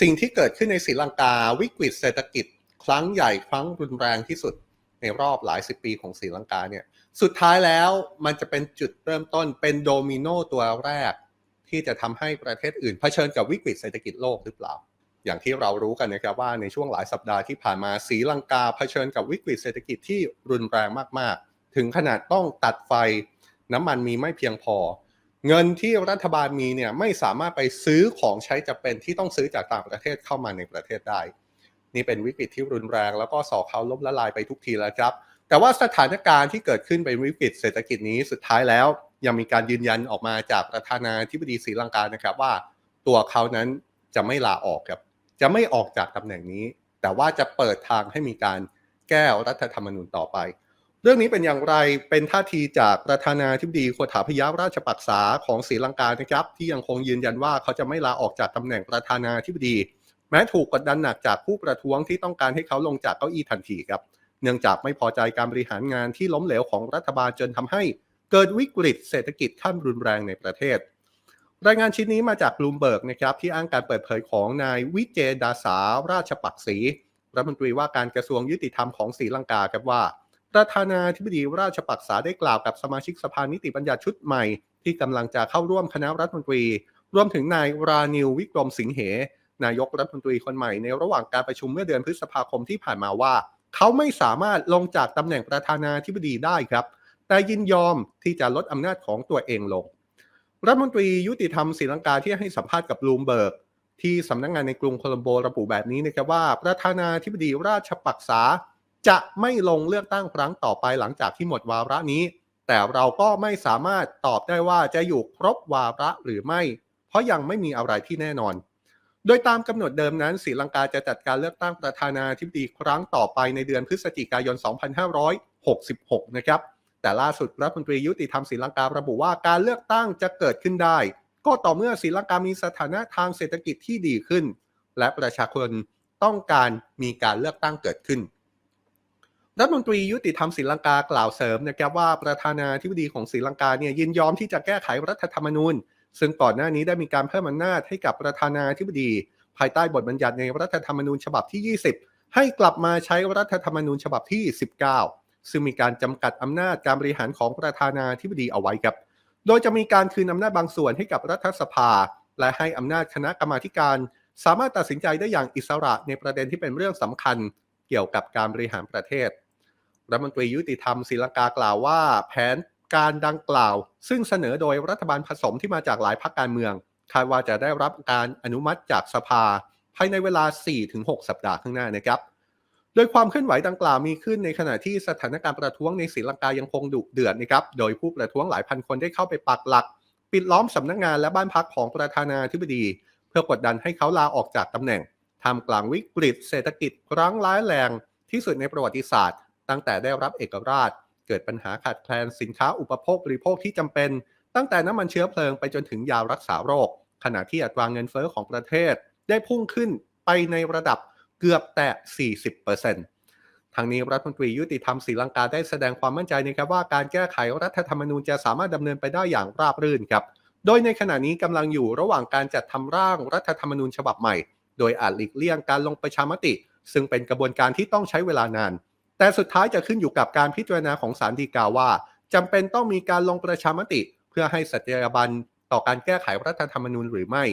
สิ่งที่เกิดขึ้นในศรีลังกาวิกฤตเศรษฐกิจ ครั้งใหญ่ครั้งรุนแรงที่สุดในรอบหลายสิบปีของศรีลังกาเนี่ยสุดท้ายแล้วมันจะเป็นจุดเริ่มต้นเป็นโดมิโนตัวแรก ที่จะทำให้ประเทศอื่นเผชิญกับวิกฤตเศรษฐกิจโลกหรือเปล่า อย่างที่เรารู้กันนะครับว่าในช่วงหลายสัปดาห์ที่ผ่านมาศรีลังกาเผชิญกับวิกฤตเศรษฐกิจที่รุนแรงมากๆ ถึงขนาดต้องตัดไฟ น้ำมันมีไม่เพียงพอ เงินที่รัฐบาลมีเนี่ยไม่สามารถไปซื้อของใช้จำเป็นที่ต้องซื้อจากต่างประเทศเข้ามาในประเทศได้ นี่เป็นวิกฤตที่รุนแรง แล้วก็สอเขาล้มละลายไปทุกทีแล้วครับ แต่ว่าสถานการณ์ที่เกิดขึ้นเป็นวิกฤตเศรษฐกิจนี้สุดท้ายแล้ว ยังมีการยืนยันออกมาจากประธานาธิบดีศรีลังกานะครับว่า ตัวเขานั้นจะไม่ลาออกครับ จะไม่ออกจากตำแหน่งนี้ แต่ว่าจะเปิดทางให้มีการแก้รัฐธรรมนูญต่อไป เรื่องนี้เป็นอย่างไรเป็นท่าทีจากประธานาธิบดีโคถาพยาราชปักษาของศรีลังกานะครับ ที่ยังคงยืนยันว่าเขาจะไม่ลาออกจากตำแหน่งประธานาธิบดี แม้ถูกกดดันหนักจากผู้ประท้วงที่ต้องการให้เขาลงจากเก้าอี้ทันทีครับ เนื่องจากไม่พอใจการบริหารงานที่ล้มเหลวของรัฐบาลจนทำให้เกิดวิกฤตเศรษฐกิจขั้นรุนแรงในประเทศ รายงานชิ้นนี้มาจากบลูมเบิร์กนะครับที่อ้างการเปิดเผยของนายวิเจดาสาราชปักศรีรัฐมนตรีว่าการกระทรวงยุติธรรมของศรีลังกาครับว่า ประธานาธิบดีราชปักษาได้กล่าวกับสมาชิกสภานิติบัญญัติชุดใหม่ ที่กำลังจะเข้าร่วมคณะรัฐมนตรี รวมถึงนายรานิววิกรมสิงเห นายกรัฐมนตรีคนใหม่ในระหว่างการประชุมเมื่อเดือนพฤษภาคมที่ผ่านมาว่า เขาไม่สามารถลงจากตำแหน่งประธานาธิบดีได้ครับ แต่ยินยอมที่จะลดอำนาจของตัวเองลง รัฐมนตรียุติธรรมศรีลังกาที่ให้สัมภาษณ์กับบลูมเบิร์กที่สำนักงงานในกรุงโคลัมโบระบุแบบนี้นะครับว่าประธานาธิบดีราชปักษา จะไม่ลงเลือกตั้งครั้งต่อไปหลังจากที่หมดวาระนี้ แต่เราก็ไม่สามารถตอบได้ว่าจะอยู่ครบวาระหรือไม่ เพราะยังไม่มีอะไรที่แน่นอน โดยตามกำหนดเดิมนั้นศรีลังกาจะจัดการเลือกตั้งประธานาธิบดีครั้งต่อไปในเดือนพฤศจิกายน 2566 นะครับ แต่ล่าสุดรัฐมนตรียุติธรรมศรีลังการะบุว่าการเลือกตั้งจะเกิดขึ้นได้ ก็ต่อเมื่อศรีลังกามีสถานะทางเศรษฐกิจที่ดีขึ้น และประชาชนต้องการมีการเลือกตั้งเกิดขึ้น รัฐมนตรียุติธรรมศรีลังกากล่าวเสริมนะครับว่าประธานาธิบดีของศรีลังกาเนี่ยยินยอมที่จะแก้ไขรัฐธรรมนูญ ซึ่งก่อนหน้านี้ได้มีการเพิ่มอำนาจให้กับประธานาธิบดี ภายใต้บทบัญญัติในรัฐธรรมนูญฉบับที่ 20 ให้กลับมาใช้รัฐธรรมนูญฉบับที่ 19 ซึ่งมีการจำกัดอำนาจการบริหารของประธานาธิบดีเอาไว้ครับ โดยจะมีการคืนอำนาจบางส่วนให้กับรัฐสภา และให้อำนาจคณะกรรมาธิการ สามารถตัดสินใจได้อย่างอิสระในประเด็นที่เป็นเรื่องสำคัญ เกี่ยวกับการบริหารประเทศ รัฐมนตรียุติธรรมศรีลังกากล่าวว่าแผนการดังกล่าว ซึ่งเสนอโดยรัฐบาลผสมที่มาจากหลายพรรคการเมืองคาดว่าจะได้รับการอนุมัติจากสภา ภายในเวลา 4-6 สัปดาห์ข้างหน้านะครับ โดยความเคลื่อนไหวดังกล่าวมีขึ้นในขณะที่สถานการณ์ประท้วงในศรีลังกายังคงดุเดือดนะครับ โดยผู้ประท้วงหลายพันคนได้เข้าไปปักหลัก ปิดล้อมสำนักงานและบ้านพักของประธานาธิบดี เพื่อกดดันให้เขาลาออกจากตำแหน่งท่ามกลางวิกฤต เศรษฐกิจครั้งร้ายแรงที่สุดในประวัติศาสตร์ ตั้งแต่ได้รับเอกราช เกิดปัญหาขาดแคลนสินค้าอุปโภคบริโภคที่จำเป็น ตั้งแต่น้ำมันเชื้อเพลิงไปจนถึงยารักษาโรค ขณะที่อัตราเงินเฟ้อของประเทศ ได้พุ่งขึ้นไปในระดับเกือบแตะ40%ทางนี้รัฐมนตรียุติธรรมศรีลังกาได้แสดงความมั่นใจนะครับว่าการแก้ไขรัฐธรรมนูญจะสามารถดำเนินไปได้อย่างราบรื่นครับ โดยในขณะนี้กำลังอยู่ระหว่างการจัดทำร่างรัฐธรรมนูญฉบับใหม่ โดยอาจหลีกเลี่ยงการลงประชามติ ซึ่งเป็นกระบวนการที่ต้องใช้เวลานาน แต่สุดท้ายจะขึ้นอยู่กับการพิจารณาของศาลฎีกาว่าจำเป็นต้องมีการลงประชามติ เพื่อให้สัตยาบันต่อการแก้ไขรัฐธรรมนูญหรือไม่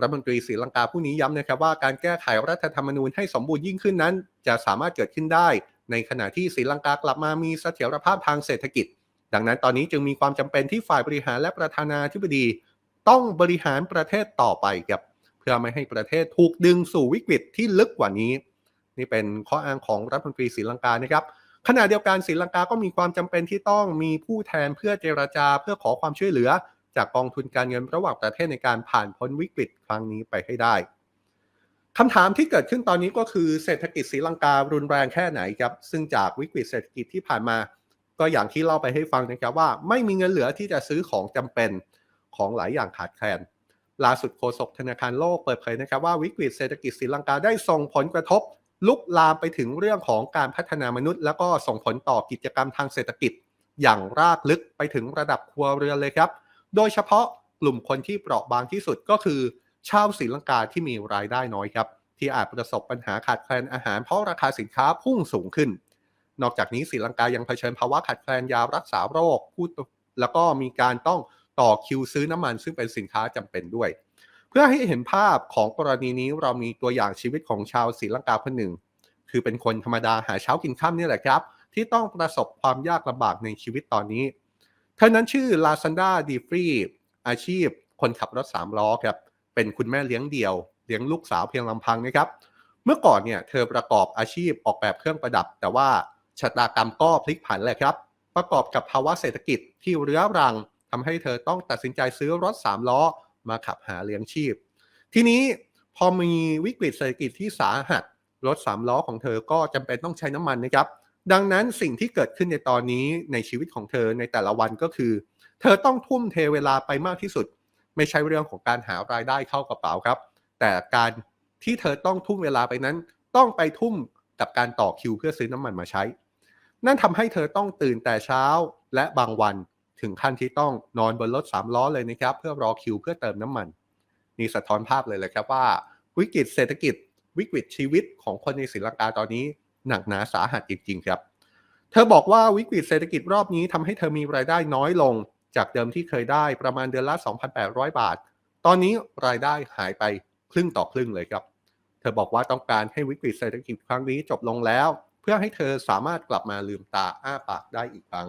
รัฐมนตรีศรีลังกาผู้นี้ย้ำนะครับว่าการแก้ไขรัฐธรรมนูญให้สมบูรณ์ยิ่งขึ้นนั้น จะสามารถเกิดขึ้นได้ ในขณะที่ศรีลังกากลับมามีเสถียรภาพทางเศรษฐกิจ ดังนั้นตอนนี้จึงมีความจำเป็นที่ฝ่ายบริหารและประธานาธิบดี ต้องบริหารประเทศต่อไปครับเพื่อไม่ให้ประเทศถูกดึงสู่วิกฤตที่ลึกกว่านี้ นี่เป็นข้ออ้างของรัฐมนตรีศรีลังกานะครับขณะเดียวกันศรีลังกาก็มีความจำเป็นที่ต้องมีผู้แทนเพื่อเจรจาเพื่อขอความช่วยเหลือ จากกองทุนการเงินระหว่างประเทศในการผ่านพ้นวิกฤตครั้งนี้ไปให้ได้คำถามที่เกิดขึ้นตอนนี้ก็คือเศรษฐกิจศรีลังการุนแรงแค่ไหนครับซึ่งจากวิกฤตเศรษฐกิจที่ผ่านมา ก็อย่างที่เล่าไปให้ฟังนะครับว่า ไม่มีเงินเหลือที่จะซื้อของจำเป็นของหลายอย่างขาดแคลนล่าสุดโฆษกธนาคารโลกเปิดเผยนะครับว่าวิกฤตเศรษฐกิจศรีลังกาได้ส่งผลกระทบ ลุกลามไปถึงเรื่องของการพัฒนามนุษย์ แล้วก็ส่งผลต่อกิจกรรมทางเศรษฐกิจ อย่างรากลึกไปถึงระดับครัวเรือนเลยครับ โดยเฉพาะกลุ่มคนที่เปราะบางที่สุดก็คือ ชาวศรีลังกาที่มีรายได้น้อยครับ ที่อาจประสบปัญหาขาดแคลนอาหารเพราะราคาสินค้าพุ่งสูงขึ้น นอกจากนี้ศรีลังกายังเผชิญภาวะขาดแคลนยารักษาโรคผู้แล้วก็มีการต้องต่อคิวซื้อน้ำมันซึ่งเป็นสินค้าจำเป็นด้วย พื่อให้เห็นภาพของกรณีนี้เรามีตัวอย่างชีวิตของชาวศรีลังกาคนหนึ่ง คือเป็นคนธรรมดาหาเช้ากินข้ามนี่แหละครับ ที่ต้องประสบความยากลำบากในชีวิตตอนนี้ เธอนั้นชื่อลาซันดาดีฟรีอาชีพ คนขับรถสามล้อครับเป็นคุณแม่เลี้ยงเดี่ยว เลี้ยงลูกสาวเพียงลำพังนะครับ เมื่อก่อนเนี่ยเธอประกอบอาชีพออกแบบเครื่องประดับ แต่ว่าชะตากรรมก็พลิกผันเลยครับ ประกอบกับภาวะเศรษฐกิจที่เรื้อรังทำให้เธอต้องตัดสินใจซื้อรถสามล้อ มาขับหาเลี้ยงชีพ ทีนี้พอมีวิกฤตเศรษฐกิจที่สาหัสรถสามล้อของเธอก็จำเป็นต้องใช้น้ำมันนะครับ ดังนั้นสิ่งที่เกิดขึ้นในตอนนี้ในชีวิตของเธอในแต่ละวันก็คือ เธอต้องทุ่มเทเวลาไปมากที่สุด ไม่ใช่เรื่องของการหารายได้เข้ากระเป๋าครับ แต่การที่เธอต้องทุ่มเวลาไปนั้น ต้องไปทุ่มกับการต่อคิวเพื่อซื้อน้ำมันมาใช้ นั่นทำให้เธอต้องตื่นแต่เช้าและบางวัน ถึงขั้นที่ต้องนอนบนรถสามล้อเลยนะครับ เพื่อรอคิวเพื่อเติมน้ำมัน นี่สะท้อนภาพเลยแหละครับว่า วิกฤตเศรษฐกิจ วิกฤตชีวิตของคนในศรีลังกาตอนนี้หนักหนาสาหัสจริงๆครับ เธอบอกว่าวิกฤตเศรษฐกิจรอบนี้ทำให้เธอมีรายได้น้อยลง จากเดิมที่เคยได้ประมาณเดือนละ 2,800 บาท ตอนนี้รายได้หายไปครึ่งต่อครึ่งเลยครับ เธอบอกว่าต้องการให้วิกฤตเศรษฐกิจครั้งนี้จบลงแล้ว เพื่อให้เธอสามารถกลับมาลืมตาอ้าปากได้อีกครั้ง